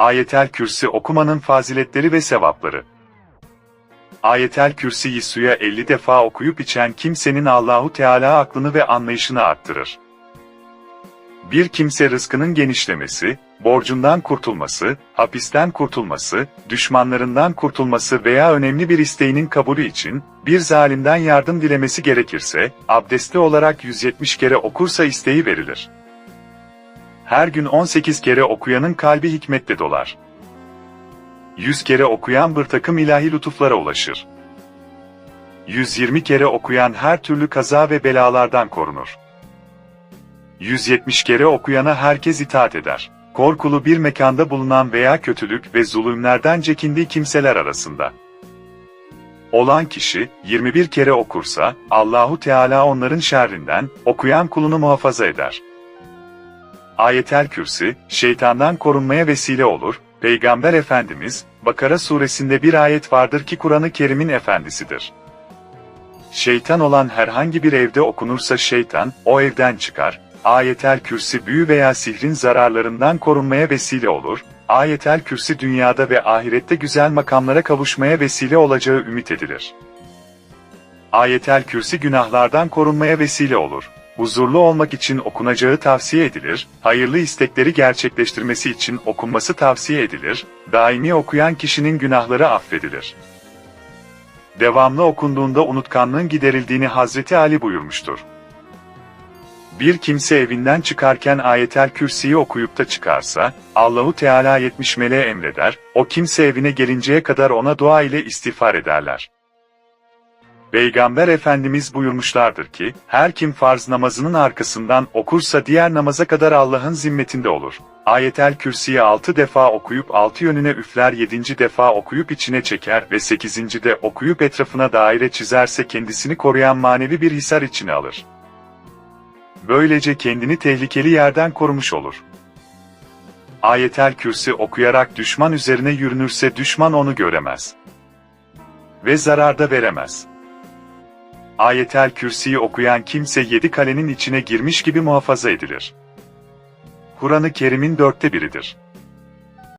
Ayetel Kürsi okumanın faziletleri ve sevapları. Ayetel Kürsi'yi suya 50 defa okuyup içen kimsenin Allahu Teala aklını ve anlayışını arttırır. Bir kimse rızkının genişlemesi, borcundan kurtulması, hapisten kurtulması, düşmanlarından kurtulması veya önemli bir isteğinin kabulü için, bir zalimden yardım dilemesi gerekirse, abdestli olarak 170 kere okursa isteği verilir. Her gün 18 kere okuyanın kalbi hikmetle dolar. 100 kere okuyan bir takım ilahi lütuflara ulaşır. 120 kere okuyan her türlü kaza ve belalardan korunur. 170 kere okuyana herkes itaat eder. Korkulu bir mekanda bulunan veya kötülük ve zulümlerden çekindiği kimseler arasında. Olan kişi 21 kere okursa Allahu Teala onların şerrinden okuyan kulunu muhafaza eder. Ayetel Kürsi, şeytandan korunmaya vesile olur, Peygamber Efendimiz, Bakara suresinde bir ayet vardır ki Kur'an-ı Kerim'in efendisidir. Şeytan olan herhangi bir evde okunursa şeytan, o evden çıkar, Ayetel Kürsi büyü veya sihrin zararlarından korunmaya vesile olur, Ayetel Kürsi dünyada ve ahirette güzel makamlara kavuşmaya vesile olacağı ümit edilir. Ayetel Kürsi günahlardan korunmaya vesile olur. Huzurlu olmak için okunacağı tavsiye edilir, hayırlı istekleri gerçekleştirmesi için okunması tavsiye edilir, daimi okuyan kişinin günahları affedilir. Devamlı okunduğunda unutkanlığın giderildiğini Hazreti Ali buyurmuştur. Bir kimse evinden çıkarken ayetel kürsiyi okuyup da çıkarsa, Allahu Teala 70 meleğe emreder, o kimse evine gelinceye kadar ona dua ile istiğfar ederler. Peygamber Efendimiz buyurmuşlardır ki, her kim farz namazının arkasından okursa diğer namaza kadar Allah'ın zimmetinde olur. Ayetel Kürsi'yi 6 defa okuyup 6 yönüne üfler 7. defa okuyup içine çeker ve 8. de okuyup etrafına daire çizerse kendisini koruyan manevi bir hisar içine alır. Böylece kendini tehlikeli yerden korumuş olur. Ayetel Kürsi okuyarak düşman üzerine yürünürse düşman onu göremez. Ve zarar da veremez. Ayetel Kürsi'yi okuyan kimse yedi kalenin içine girmiş gibi muhafaza edilir. Kur'an-ı Kerim'in dörtte biridir.